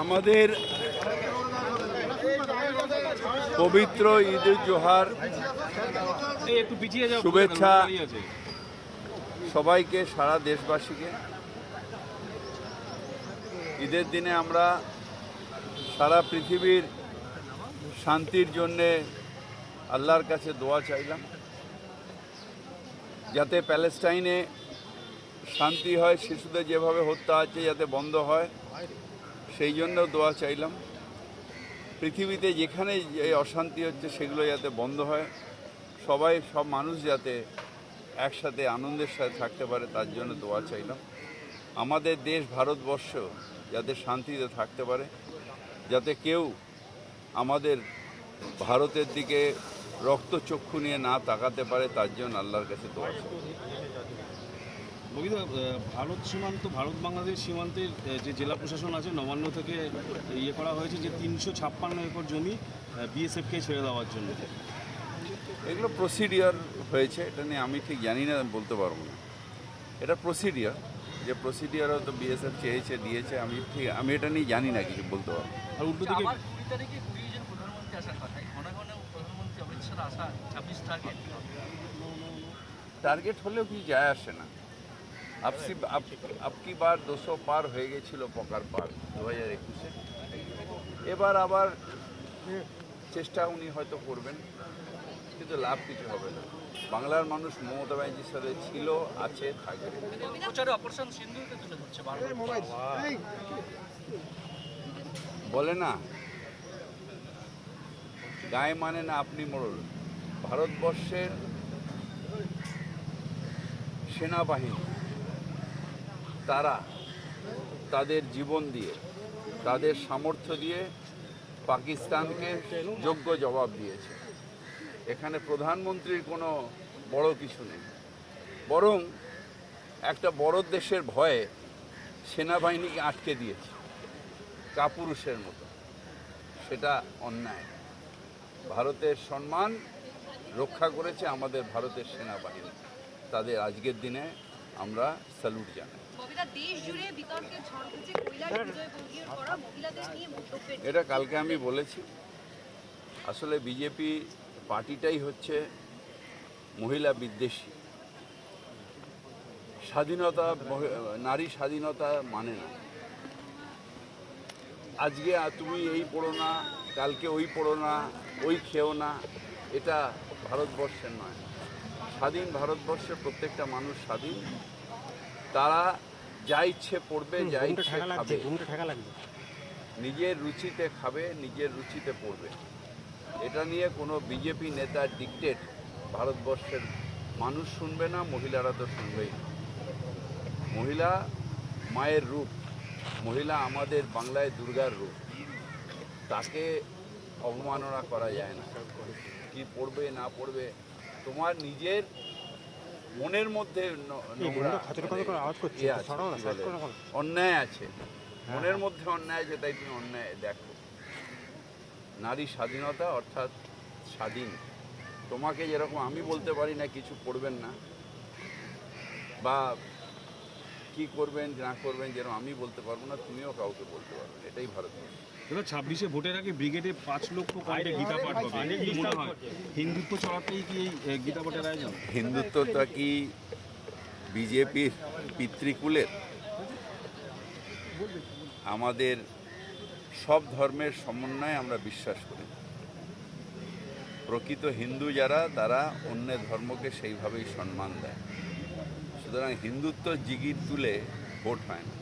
আমাদের পবিত্র ঈদ জোহার শুভেচ্ছা। সবাইকে, সারা দেশবাসীকে ঈদের দিনে আমরা সারা পৃথিবীর শান্তির জন্যে আল্লাহর কাছে দোয়া চাইলাম, যাতে প্যালেস্টাইনে শান্তি হয়, শিশুদের যেভাবে হত্যা আছে যাতে বন্ধ হয় সেই জন্য দোয়া চাইলাম। পৃথিবীতে যেখানে যে অশান্তি হচ্ছে, সেগুলো যাতে বন্ধ হয়। সবাই, সব মানুষ যাতে একসাথে আনন্দের সাথে থাকতে পারে, তার জন্য দোয়া চাইলাম। আমাদের দেশ, ভারতবর্ষ যাতে শান্তিতে থাকতে পারে, যাতে কেউ আমাদের ভারতের দিকে রক্তচক্ষু নিয়ে না তাকাতে পারে, তার জন্য আল্লাহর কাছে দোয়া চাই। ববিতা, ভারত সীমান্ত ভারত বাংলাদেশ সীমান্তের যে জেলা প্রশাসন আছে নবান্ন থেকে ইয়ে করা হয়েছে যে তিনশো ছাপ্পান্ন একর জমি বিএসএফকে ছেড়ে দেওয়ার জন্য। এগুলো প্রসিডিওর হয়েছে এটা নিয়ে আমি ঠিক জানি না বলতে পারব না। এটা প্রসিডিওর যে প্রসিডিওরও তো বিএসএফ চেয়েছে দিয়েছে আমি ঠিক আমি এটা নিয়ে জানি না কিছু বলতে পারব আর উল্টো দিকে তারিখে কুড়ি জন প্রধানমন্ত্রী আসার কথা ঘন ঘন প্রধানমন্ত্রী অমিত শাহ আসা ছাব্বিশ টার্গেট টার্গেট হলেও কি যায় আসে না। আপসি আপ- আপকি বার দুশো পার হয়ে গেছিল পকার পার দু হাজার একুশে এবার আবার চেষ্টা উনি হয়তো করবেন কিন্তু লাভ কিছু হবে না বাংলার মানুষ মমতা ব্যানার্জির সাথে ছিল আছে থাকবে বলে না গায়ে মানে না আপনি মোড়ল ভারতবর্ষের সেনাবাহিনী তারা তাদের জীবন দিয়ে, তাদের সামর্থ্য দিয়ে পাকিস্তানকে যোগ্য জবাব দিয়েছে। এখানে প্রধানমন্ত্রীর কোনো বড় কিছু নেই। বরং একটা বড় দেশের ভয়ে সেনাবাহিনীকে আটকে দিয়েছে, কাপুরুষের মতো। সেটা অন্যায়। ভারতের সম্মান রক্ষা করেছে আমাদের ভারতের সেনাবাহিনী। তাদের আজকের দিনে আমরা স্যালুট জানাই। এটা কালকে আমি বলেছি। আসলে বিজেপি পার্টিটাই হচ্ছে মহিলা বিদ্বেষী। স্বাধীনতা নারী স্বাধীনতা মানে না। আজকে তুমি এই পড়ো না কালকে ওই পড়ো না ওই খেও না এটা ভারতবর্ষের নয়। স্বাধীন ভারতবর্ষে প্রত্যেকটা মানুষ স্বাধীন। তারা যা ইচ্ছে পড়বে যা ইচ্ছে খাবে। নিজের রুচিতে খাবে নিজের রুচিতে পড়বে। এটা নিয়ে কোনো বিজেপি নেতার ডিকটেট ভারতবর্ষের মানুষ শুনবে না মহিলারা তো শুনবেই না। মহিলা মায়ের রূপ মহিলা আমাদের বাংলায় দুর্গার রূপ। তাকে অবমাননা করা যায় না। কি পড়বে না পড়বে তোমার নিজের মনের মধ্যে? অন্যায় আছে। মনের মধ্যে অন্যায় আছে তাই তুমি অন্যায় দেখো। নারী স্বাধীনতা অর্থাৎ স্বাধীন। তোমাকে যেরকম আমি বলতে পারি না কিছু করবেন না। বা কি করবেন না করবেন যেরকম আমি বলতে পারব না তুমিও কাউকে বলতে পারবে না। এটাই ভারত ছাব্বিশে ভোটের আগে ব্রিগেডে পাঁচ লক্ষ কণ্ঠে গীতা পাঠ হবে। মনে হয়। হিন্দুত্ব চড়াতেই কি এই গীতা পাঠের আয়োজন? হিন্দুত্বটা কি বিজেপির পিতৃকুলের? আমাদের সব ধর্মের সমন্বয়ে আমরা বিশ্বাস করি। প্রকৃত হিন্দু যারা তারা অন্য ধর্মকে সেইভাবেই সম্মান দেয়। সুতরাং হিন্দুত্ব জিগির তুলে ভোট হয় না।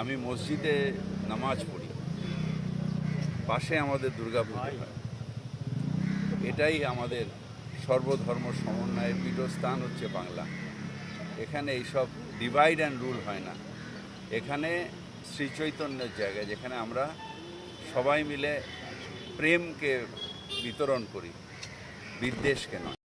আমি মসজিদে নামাজ পড়ি। পাশে আমাদের দুর্গা পুজো হয়। এটাই আমাদের সর্বধর্ম সমন্বয়ের পীঠস্থান হচ্ছে বাংলা। এখানে এইসব ডিভাইড অ্যান্ড রুল হয় না। এখানে শ্রীচৈতন্যের জায়গা, যেখানে আমরা সবাই মিলে প্রেমকে বিতরণ করি, বিদ্বেষকে নয়।